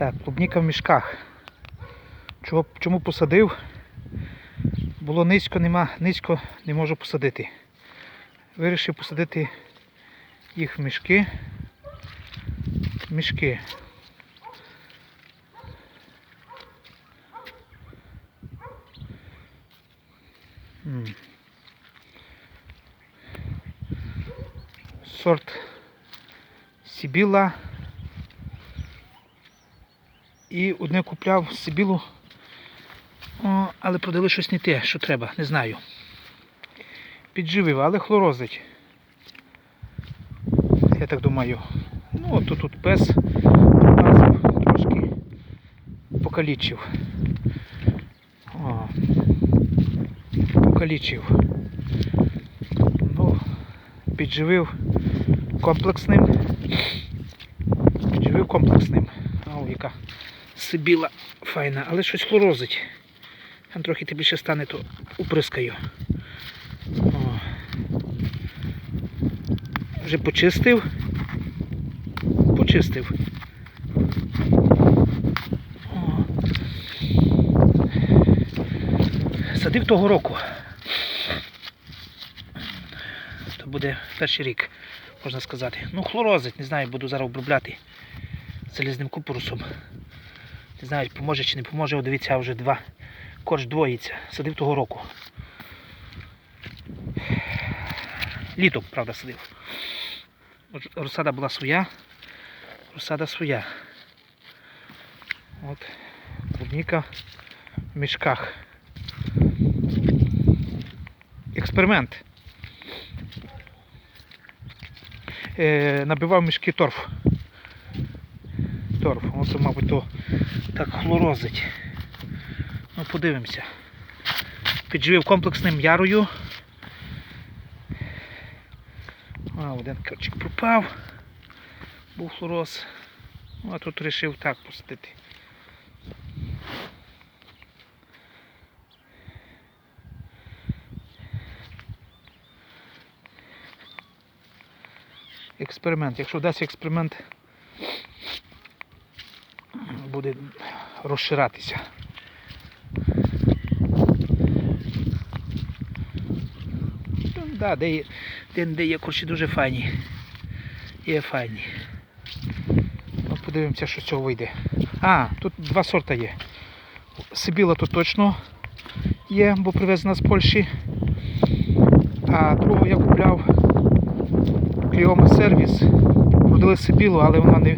Так, клубніка в мішках. Чого, чому посадив? Було низько, нема, низько не можу посадити. Вирішив посадити їх в мішки. Мішки. Сорт Сібіла. І одне купляв Сибілу, але продали щось не те, що треба, не знаю. Підживив, але хлорозить. Я так думаю. Ну, от тут, пес промазав, трошки покалічив. О, покалічив. Ну, підживив комплексним. Підживив комплексним. О, яка сибіла файна, але щось хлорозить. Там трохи тепліше стане, то уприскаю. О. Вже почистив. Почистив. О. Садив того року. То буде перший рік, можна сказати. Ну, хлорозить, не знаю, буду зараз обробляти залізним купорусом. Не знаю, поможе чи не поможе, О, дивіться, вже два. Корч двоїться. Садив того року. Літом, правда, садив. Розсада була своя. Розсада своя. От клубніка в мішках. Експеримент. Е, набивав мішки торф. Торф. Оце, мабуть, то так хлорозить. Ну, подивимося. Підживив комплексним ярою. А, один корчик пропав. Був хлороз. Ну, а тут вирішив так посадити. Експеримент. Якщо дасть експеримент, буде розширатися. Ну, да, де, є, де, є корчі дуже файні. Є файні. Ну, подивимося, що з цього вийде. А, тут два сорта є. Сибіла тут точно є, бо привезена з Польщі. А другого я купляв Кліома сервіс. Продали Сибілу, але вона не,